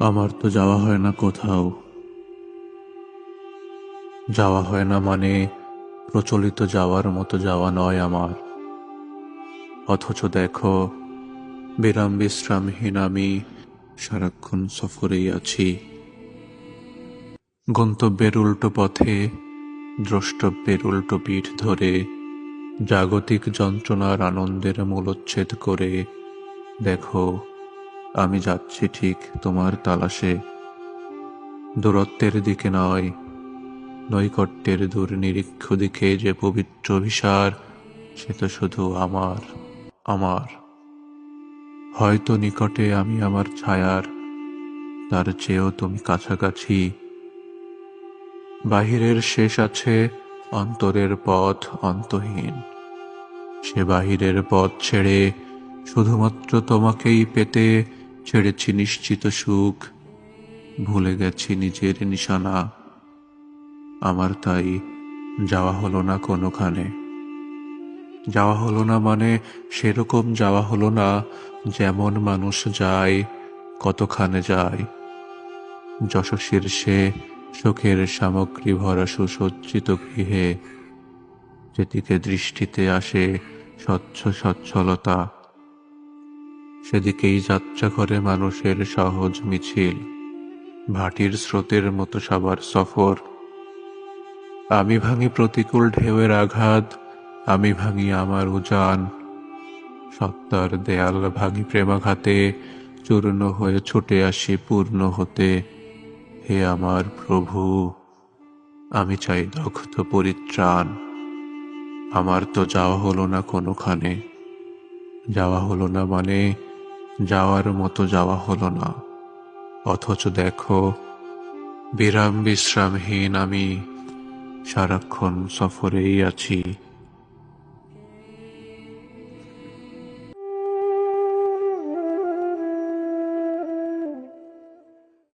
আমার তো যাওয়া হয় না কোথাও। যাওয়া হয় না মানে প্রচলিত যাওয়ার মতো যাওয়া নয় আমার। অথচ দেখো, বিরাম বিশ্রামহীন আমি সারাক্ষণ সফরেই আছি। গন্তব্যের উল্টো পথে, দ্রষ্টব্যের উল্টো পিঠ ধরে, জাগতিক যন্ত্রণার আনন্দের মূলচ্ছেদ করে, দেখো আমি যাচ্ছি ঠিক তোমার তালাশে। দূরত্বের দিকে নয়, নৈকট্যের দূর নিরীক্ষ দিকে যে পবিত্র বিসার সে তো শুধু আমার আমার। হয়তো নিকটে আমি আমার ছায়ার, তার চেয়েও তুমি কাছাকাছি। বাহিরের শেষ আছে, অন্তরের পথ অন্তহীন। সে বাহিরের পথ ছেড়ে শুধুমাত্র তোমাকেই পেতে ছেড়েছি নিশ্চিত সুখ, ভুলে গেছি নিজের নিশানা। আমার তাই যাওয়া হলো না কোনোখানে। যাওয়া হলো না মানে সেরকম যাওয়া হলো না যেমন মানুষ যায়, কতখানে যায়। যশস্বীর সে সুখের সামগ্রী ভরা সুসজ্জিত গৃহে, যেদিকে দৃষ্টিতে আসে স্বচ্ছ সচ্ছলতা সেদিকেই যাত্রা করে মানুষের সহজ মিছিল, ভাটির স্রোতের মতো সবার সফর। আমি ভাঙি প্রতিকূল ঢেউয়ের আঘাত, আমি ভাঙি আমার উজান। সত্তার দেয়াল ভাঙি প্রেমাঘাতে, চূর্ণ হয়ে ছুটে আসি পূর্ণ হতে। হে আমার প্রভু, আমি চাই দগ্ধ পরিত্রাণ। আমার তো যাওয়া হলো না কোনোখানে, যাওয়া হলো না মানে যাওয়ার মতো যাওয়া হলো না। অথচ দেখো বিরাম বিশ্রামহীন আমি সারাক্ষণ সফরেই আছি।